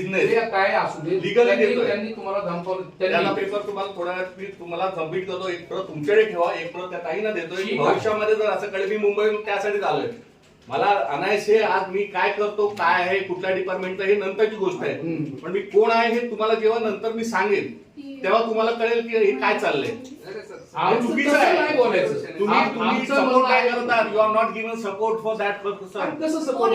Business काय असू दे legal त्यांनी- तुम्हाला धमकावलं त्यांना पेपर तुम्हाला थोड्या वेळात मी तुम्हाला सबमिट करतो. एक प्रत तुमच्याकडे ठेवा एक प्रत त्या ताईना देतोय. भविष्यामध्ये जर असं कळे मी मुंबई त्यासाठी आलोय मला अनायसे आज मी काय करतो काय आहे कुठल्या डिपार्टमेंटचं हे नंतरची गोष्ट आहे. पण मी कोण आहे हे तुम्हाला जेव्हा नंतर मी सांगेन तेव्हा तुम्हाला कळेल की हे काय चाललंय. चुकीचं आहे. तुम्ही सपोर्ट काय करतात you are not given support for that person आणि कसं सपोर्ट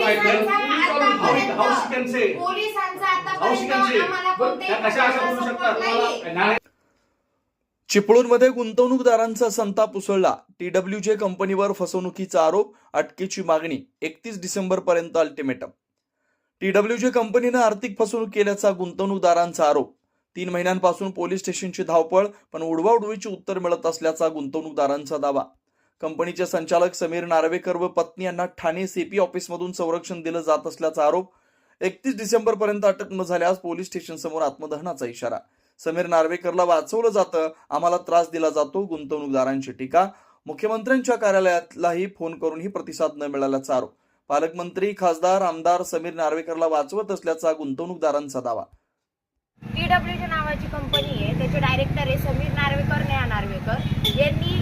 कशा अशा support शकतात चिपळूणमध्ये गुंतवणूकदारांचा संताप उसळला. टीडब्ल्यूजे कंपनीवर फसवणुकीचा आरोप अटकेची मागणी एकतीस डिसेंबर पर्यंत अल्टिमेटम. टीडब्ल्यूजे कंपनीनं आर्थिक फसवणूक केल्याचा गुंतवणूकदारांचा आरोप. तीन महिन्यांपासून पोलीस स्टेशनची धावपळ पण उडवाउडवीची उत्तर मिळत असल्याचा गुंतवणूकदारांचा दावा. कंपनीचे संचालक समीर नार्वेकर व पत्नी यांना ठाणे सीपी ऑफिसमधून संरक्षण दिलं जात असल्याचा आरोप. एकतीस डिसेंबर पर्यंत अटक न झाल्यास पोलीस स्टेशन समोर आत्मदहनाचा इशारा. समीर नार्वेकरला वाचवलं जातं. आम्हाला त्रास दिला जातो. गुंतवणूकदारांची टीका. मुख्यमंत्र्यांच्या कार्यालयातलाही फोन करूनही प्रतिसाद न मिळाल्याचा आरोप. पालकमंत्री खासदार आमदार समीर नार्वेकरला वाचवत असल्याचा गुंतवणूकदारांचा दावा. पीडब्ल्यूडी नावाची कंपनी आहे. त्याचे डायरेक्टर आहे समीर नार्वेकर नेहा नार्वेकर. यांनी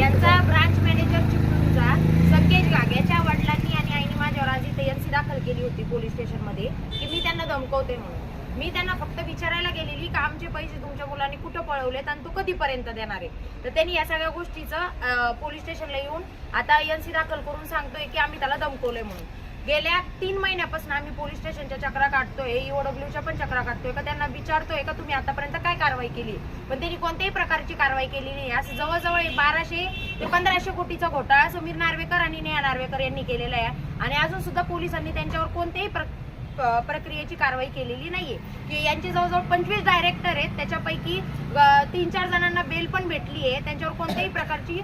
यांचा ब्रांच मॅनेजर चिपळूणचा संकेश गाग याच्या वडिलांनी आणि आईने माझ्यावर आज इथे एनसी दाखल केली होती पोलीस स्टेशनमध्ये की मी त्यांना धमकवते म्हणून. मी त्यांना फक्त विचारायला गेलेली का आमचे पैसे तुमच्या मुलांनी कुठं पळवलेत आणि तू कधीपर्यंत देणार आहे? तर त्यांनी या सगळ्या गोष्टीचं पोलीस स्टेशनला येऊन आता एनसी दाखल करून सांगतोय की आम्ही त्याला दमकवलंय म्हणून. गेल्या तीन महिन्यापासून आम्ही पोलीस स्टेशनच्या चक्रा काढतोय ईओडब्ल्यूच्या पण चक्रा काढतोय. का त्यांना विचारतोय का तुम्ही आतापर्यंत काय कारवाई केली? पण त्यांनी कोणत्याही प्रकारची कारवाई केली नाही. असं जवळजवळ बाराशे ते पंधराशे कोटीचा घोटाळा समीर नार्वेकर आणि नेहा नार्वेकर यांनी केलेला आहे. आणि अजून सुद्धा पोलिसांनी त्यांच्यावर कोणत्याही प्र- प्रक्रियेची कारवाई केलेली नाहीये. की यांचे जवळजवळ पंचवीस डायरेक्टर आहेत त्याच्यापैकी तीन चार जणांना बेल पण भेटली आहे त्यांच्यावर कोणत्याही प्रकारची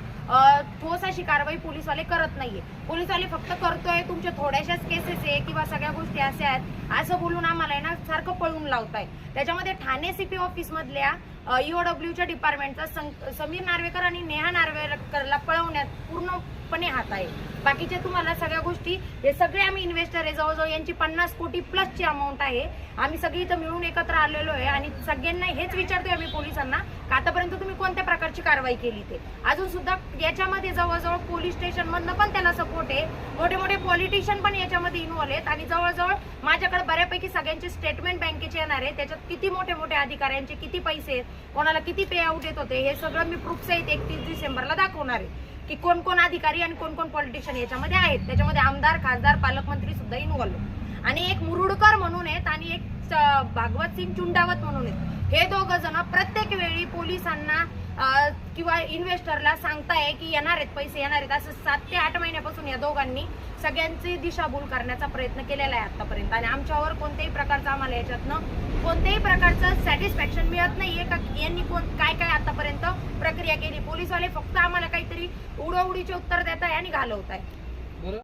ठोस अशी कारवाई पोलीसवाले करत नाहीये. पोलीसवाले फक्त करतोय तुमच्या थोड्याशाच केसेस आहे किंवा सगळ्या गोष्टी अशा आहेत असं बोलून आम्हाला आहे ना सारखं पळून लावताय त्याच्यामध्ये ठाणे सीपी ऑफिस मधल्या ईओडब्ल्यूच्या डिपार्टमेंटचा सं- समीर नार्वेकर आणि नेहा नार्वेकरला पळवण्यात पूर्णपणे हात आहे. बाकीच्या तुम्हाला सगळ्या गोष्टी हे सगळे आम्ही इन्व्हेस्टर आहे. जवळजवळ यांची पन्नास कोटी प्लसची अमाऊंट आहे. आम्ही सगळी इथं मिळून एकत्र आलेलो आहे आणि सगळ्यांना हेच विचारतोय आम्ही पोलिसांना का आतापर्यंत तुम्ही कोणत्या प्रकारची कारवाई केली ते? अजून सुद्धा याच्यामध्ये जवळजवळ पोलीस स्टेशनमधनं पण त्याला सपोर्ट आहे. मोठे मोठे पॉलिटिशियन पण याच्यामध्ये इन्व्हॉल्व आहेत आणि जवळजवळ माझ्याकडे बऱ्यापैकी सगळ्यांचे स्टेटमेंट बँकेचे येणार आहे. त्याच्यात किती मोठे मोठे अधिकाऱ्यांचे किती पैसे आहेत? कोणाला किती पे आउट येत होते हे सगळं मी प्रूफ सहित एकतीस डिसेंबरला दाखवणार आहे. की कोण कोण अधिकारी आणि कोण कोण पॉलिटिशियन याच्यामध्ये आहेत. त्याच्यामध्ये आमदार खासदार पालकमंत्री सुद्धा इन्व्हॉल्व आणि एक मुरुडकर म्हणून आहेत आणि एक भागवत सिंग चुंडावत म्हणून आहेत. हे दोघ जण प्रत्येक वेळी पोलिसांना किंवा इन्व्हेस्टरला सांगताय की येणार आहेत पैसे येणार आहेत असं सात ते आठ महिन्यापासून या दोघांनी सगळ्यांची दिशाभूल करण्याचा प्रयत्न केलेला आहे आतापर्यंत. आणि आमच्यावर कोणत्याही प्रकारचं आम्हाला याच्यातनं कोणत्याही प्रकारचं सॅटिस्फॅक्शन मिळत नाहीये का? यांनी कोण काय काय आतापर्यंत प्रक्रिया केली? पोलीसवाले फक्त आम्हाला काहीतरी उडवडीचे उत्तर देत आहे आणि घालवत आहे